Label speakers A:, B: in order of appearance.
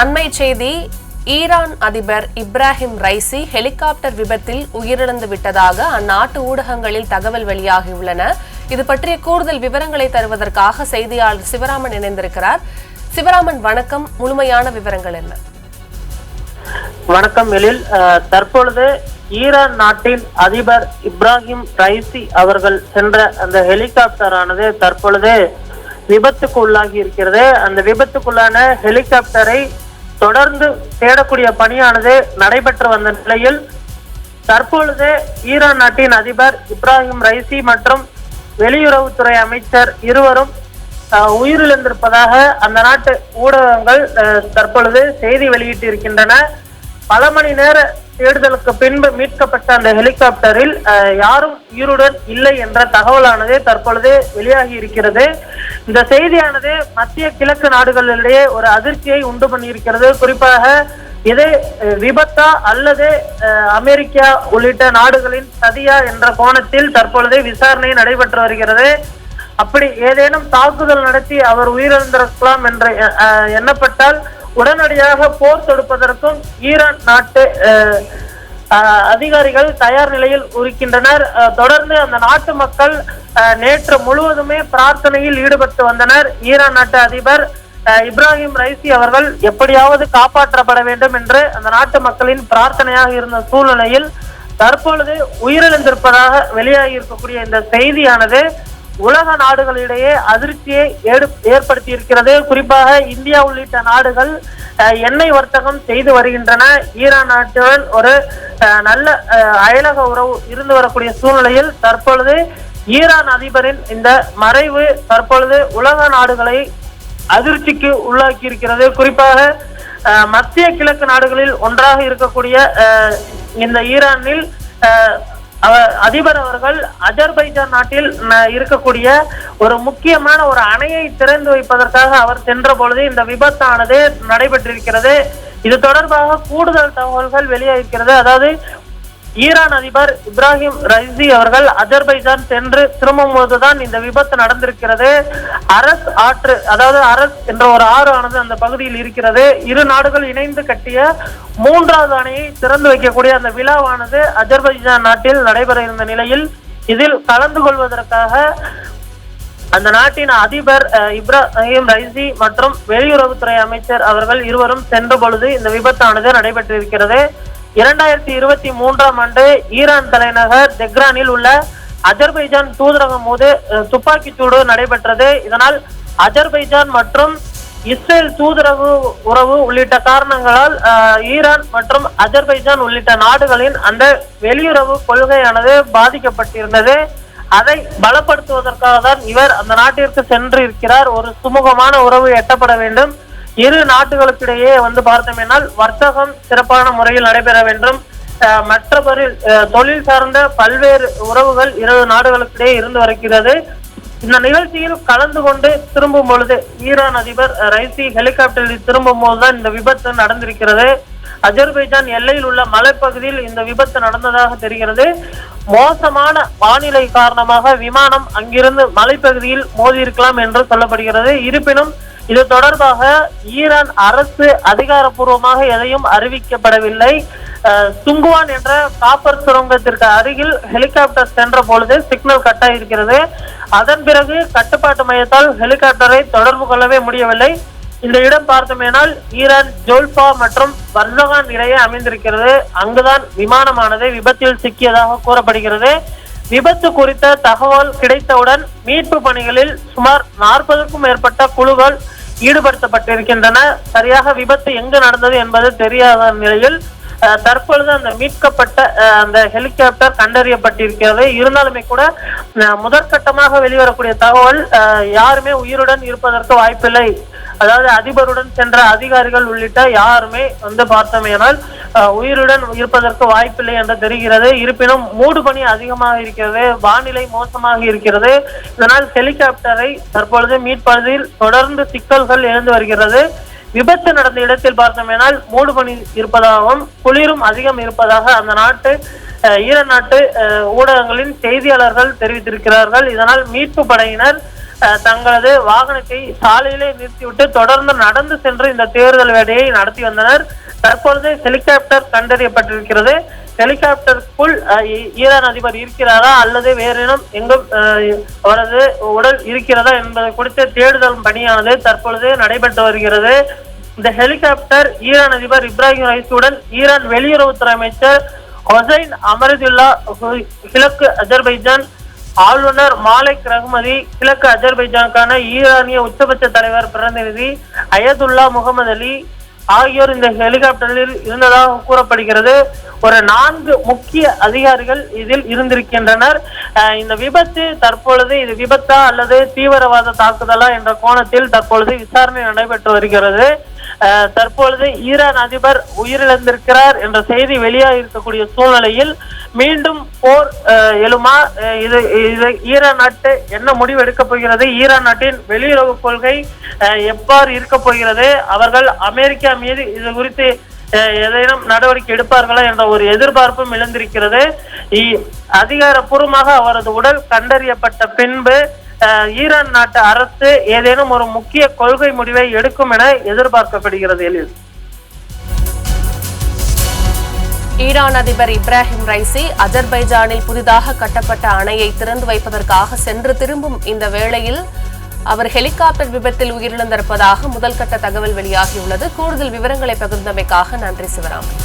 A: அண்மை செய்தி ஈரான் அதிபர் இப்ராஹிம் ரைசி ஹெலிகாப்டர் விபத்தில் உயிரிழந்து விட்டதாக அந்நாட்டு ஊடகங்களில் தகவல் வெளியாகியுள்ளன. இது பற்றிய கூடுதல் விவரங்களை தருவதற்காக செய்தியாளர் சிவராமன் இணைந்திருக்கிறார். சிவராமன் வணக்கம். முழுமையான விவரங்கள் என்ன?
B: வணக்கம் எழில். தற்பொழுது ஈரான் நாட்டின் அதிபர் இப்ராஹிம் ரைசி அவர்கள் சென்ற அந்த ஹெலிகாப்டரானது தற்பொழுது விபத்துக்கு உள்ளாகி இருக்கிறது. அந்த விபத்துக்குள்ளான ஹெலிகாப்டரை தொடர்ந்து தேடக்கூடிய பணியானது நடைபெற்று வந்த நிலையில் தற்பொழுது ஈரான் நாட்டின் அதிபர் இப்ராஹிம் ரைசி மற்றும் வெளியுறவுத்துறை அமைச்சர் இருவரும் அஹ், உயிரிழந்திருப்பதாக அந்த நாட்டு ஊடகங்கள் அஹ், தற்பொழுது செய்தி வெளியிட்டிருக்கின்றன. பல மணி நேர தேடுதலுக்கு பின்பு மீட்கப்பட்ட அந்த ஹெலிகாப்டரில் யாரும் உயிருடன் இல்லை என்ற தகவலானது தற்பொழுது வெளியாகி இருக்கிறது. இந்த செய்தியானது மத்திய கிழக்கு நாடுகளிடையே ஒரு அதிர்ச்சியை உண்டு பண்ணியிருக்கிறது. குறிப்பாக இது விபத்தா அல்லது அமெரிக்கா உள்ளிட்ட நாடுகளின் சதியா என்ற கோணத்தில் தற்பொழுது விசாரணை நடைபெற்று வருகிறது. அப்படி ஏதேனும் தாக்குதல் நடத்தி அவர் உயிரிழந்திருக்கலாம் என்று எண்ணப்பட்டால் உடனடியாக போர் தொடுப்பதற்கும் ஈரான் நாட்டு அதிகாரிகள் தயார் நிலையில் இருக்கின்றனர். தொடர்ந்து அந்த நாட்டு மக்கள் நேற்று முழுவதுமே பிரார்த்தனையில் ஈடுபட்டு வந்தனர். ஈரான் நாட்டு அதிபர் இப்ராஹிம் ரைசி அவர்கள் எப்படியாவது காப்பாற்றப்பட வேண்டும் என்று அந்த நாட்டு மக்களின் பிரார்த்தனையாக இருந்த சூழ்நிலையில் தற்பொழுது உயிரிழந்திருப்பதாக வெளியாகி இருக்கக்கூடிய இந்த செய்தியானது உலக நாடுகளிடையே அதிர்ச்சியை ஏற்படுத்தி இருக்கிறது குறிப்பாக இந்தியா உள்ளிட்ட நாடுகள் அஹ், எண்ணெய் வர்த்தகம் செய்து வருகின்றன. ஈரான் நாட்டுடன் ஒரு அஹ், நல்ல அஹ், அயலக உறவு இருந்து வரக்கூடிய சூழ்நிலையில் தற்பொழுது ஈரான் அதிபரின் இந்த மறைவு தற்பொழுது உலக நாடுகளை அதிர்ச்சிக்கு உள்ளாக்கி இருக்கிறது குறிப்பாக அஹ், மத்திய கிழக்கு நாடுகளில் ஒன்றாக இருக்கக்கூடிய அஹ், இந்த ஈரானில் அஹ், அதிபர் அவர்கள் அஜர்பைஜான் நாட்டில் இருக்கக்கூடிய ஒரு முக்கியமான ஒரு அணையை திறந்து வைப்பதற்காக அவர் சென்ற பொழுது இந்த விபத்தானது நடைபெற்றிருக்கிறது. இது தொடர்பாக கூடுதல் தகவல்கள் வெளியாகிருக்கிறது அதாவது ஈரான் அதிபர் இப்ராஹிம் ரைசி அவர்கள் அஜர்பைஜான் சென்று திரும்பும் போதுதான் இந்த விபத்து நடந்திருக்கிறது. அரஸ் ஆற்று அதாவது அரஸ் என்ற ஒரு ஆறு ஆனது அந்த பகுதியில் இருக்கிறது. இரு நாடுகள் இணைந்து கட்டிய மூன்றாவது அணையை திறந்து வைக்கக்கூடிய அந்த விழாவானது அஜர்பைஜான் நாட்டில் நடைபெற இருந்த நிலையில் இதில் கலந்து கொள்வதற்காக அந்த நாட்டின் அதிபர் இப்ராஹிம் ரைசி மற்றும் வெளியுறவுத்துறை அமைச்சர் அவர்கள் இருவரும் சென்ற பொழுது இந்த விபத்தானது நடைபெற்றிருக்கிறது. இரண்டாயிரத்தி இருபத்தி மூன்றாம் ஆண்டு ஈரான் தலைநகர் தெஹ்ரானில் உள்ள அஜர்பைஜான் தூதரகம் போது துப்பாக்கி சூடு நடைபெற்றது. இதனால் அஜர்பைஜான் மற்றும் இஸ்ரேல் தூதரக உறவு உள்ளிட்ட காரணங்களால் ஈரான் மற்றும் அஜர்பைஜான் உள்ளிட்ட நாடுகளின் அந்த வெளியுறவு கொள்கையானது பாதிக்கப்பட்டிருந்தது. அதை பலப்படுத்துவதற்காக தான் இவர் அந்த நாட்டிற்கு சென்று இருக்கிறார் ஒரு சுமூகமான உறவு எட்டப்பட வேண்டும். இரு நாடுகளுக்கிடையே வந்து பார்த்தோமேனால் வர்த்தகம் சிறப்பான முறையில் நடைபெற வேண்டும். அஹ், மற்றபடி தொழில் சார்ந்த பல்வேறு உறவுகள் இரு நாடுகளுக்கிடையே இருந்து வருகிறது. இந்த நிகழ்ச்சியில் கலந்து கொண்டு திரும்பும் பொழுது ஈரான் அதிபர் ரைசி ஹெலிகாப்டரில் திரும்பும் போதுதான் இந்த விபத்து நடந்திருக்கிறது. அஜர்பைஜான் எல்லையில் உள்ள மலைப்பகுதியில் இந்த விபத்து நடந்ததாக தெரிகிறது. மோசமான வானிலை காரணமாக விமானம் அங்கிருந்து மலைப்பகுதியில் மோதியிருக்கலாம் என்று சொல்லப்படுகிறது. இருப்பினும் இது தொடர்பாக ஈரான் அரசு அதிகாரப்பூர்வமாக எதையும் அறிவிக்கப்படவில்லை. சுங்குவான் என்ற காப்பர் சுரங்கத்திற்கு அருகில் ஹெலிகாப்டர் சென்ற பொழுது சிக்னல் கட் ஆகியிருக்கிறது அதன் பிறகு கட்டுப்பாட்டு மையத்தால் ஹெலிகாப்டரை தொடர்பு கொள்ளவே முடியவில்லை. இந்த இடம் பார்த்தோமேனால் ஈரான் ஜோல்பா மற்றும் வர்சகான் இடையே அமைந்திருக்கிறது. அங்குதான் விமானமானது விபத்தில் சிக்கியதாக கூறப்படுகிறது. விபத்து குறித்த தகவல் கிடைத்தவுடன் மீட்பு பணிகளில் சுமார் நாற்பதுக்கும் மேற்பட்ட குழுக்கள் ஈடுபடுத்தப்பட்டிருக்கின்றன. சரியாக விபத்து எங்கு நடந்தது என்பது தெரியாத நிலையில் தற்பொழுது அந்த மீட்கப்பட்ட அந்த ஹெலிகாப்டர் கண்டறியப்பட்டிருக்கிறது. இருந்தாலுமே கூட அஹ், முதற்கட்டமாக வெளிவரக்கூடிய தகவல் அஹ், யாருமே உயிருடன் இருப்பதற்கு வாய்ப்பில்லை. அதாவது அதிபருடன் சென்ற அதிகாரிகள் உள்ளிட்ட யாருமே வந்து பார்த்தோமேனால் உயிருடன் இருப்பதற்கு வாய்ப்பில்லை என்று தெரிகிறது. இருப்பினும் மூடு பனி அதிகமாக இருக்கிறது வானிலை மோசமாக இருக்கிறது. இதனால் ஹெலிகாப்டரை தற்பொழுது மீட்பதில் தொடர்ந்து சிக்கல்கள் எழுந்து வருகிறது. விபத்து நடந்த இடத்தில் பார்த்தோமேனால் மூடு பனி இருப்பதாகவும் குளிரும் அதிகம் இருப்பதாக அந்த நாட்டு அஹ், நாட்டு அஹ், ஊடகங்களின் செய்தியாளர்கள் தெரிவித்திருக்கிறார்கள். இதனால் மீட்பு படையினர் அஹ், தங்களது வாகனத்தை சாலையிலே நிறுத்திவிட்டு தொடர்ந்து நடந்து சென்று இந்த தேர்தல் வேலையை நடத்தி வந்தனர். தற்பொழுது ஹெலிகாப்டர் கண்டறியப்பட்டிருக்கிறது. ஹெலிகாப்டருக்குள் ஈரான் அதிபர் இருக்கிறாரா அல்லது வேறேனும் எங்கும் அவரது உடல் இருக்கிறதா என்பது குறித்து தேடுதல் பணியானது தற்பொழுது நடைபெற்று வருகிறது. இந்த ஹெலிகாப்டர் ஈரான் அதிபர் இப்ராஹிம் ரைசியுடன் ஈரான் வெளியுறவுத்துறை அமைச்சர் ஹொசைன் அமரதுல்லா ஹு- கிழக்கு அஜர்பைஜான் ஆளுநர் மாலிக் ரஹ்மதி கிழக்கு அஜர்பைஜானுக்கான ஈரானிய உச்சபட்ச தலைவர் பிரதிநிதி அயதுல்லா முகமது அலி ஆகியோர் இந்த ஹெலிகாப்டரில் இருந்ததாக கூறப்படுகிறது. ஒரு நான்கு முக்கிய அதிகாரிகள் இதில் இருந்திருக்கின்றனர். இந்த விபத்து தற்பொழுது இது விபத்தா அல்லது தீவிரவாத தாக்குதலா என்ற கோணத்தில் தற்பொழுது விசாரணை நடைபெற்று வருகிறது. தற்பொழுது ஈரான் அதிபர் உயிரிழந்திருக்கிறார் என்ற செய்தி வெளியாக இருக்கக்கூடிய சூழ்நிலையில் மீண்டும் போர் எழுமா. இது இது ஈரான் நாட்டு என்ன முடிவு எடுக்கப் போகிறது? ஈரான் நாட்டின் வெளியுறவு கொள்கை அஹ், எவ்வாறு இருக்கப் போகிறது? அவர்கள் அமெரிக்கா மீது இது குறித்து ஏதேனும் நடவடிக்கை எடுப்பார்களா என்ற ஒரு எதிர்பார்ப்பும் எழுந்திருக்கிறது. இ- அதிகாரப்பூர்வமாக அவரது உடல் கண்டறியப்பட்ட பின்பு ஈரான் நாட்டு அரசு ஏதேனும் ஒரு முக்கிய கொள்கை முடிவை எடுக்கும் என எதிர்பார்க்கப்படுகிறது எழில்
A: ஈரான் அதிபர் இப்ராஹிம் ரைசி அஜர்பைஜானில் புதிதாக கட்டப்பட்ட அணையை திறந்து வைப்பதற்காக சென்று திரும்பும் இந்த வேளையில் அவர் ஹெலிகாப்டர் விபத்தில் உயிரிழந்திருப்பதாக முதல்கட்ட தகவல் வெளியாகியுள்ளது. கூடுதல் விவரங்களை பகிர்ந்தமைக்காக நன்றி சிவராமன்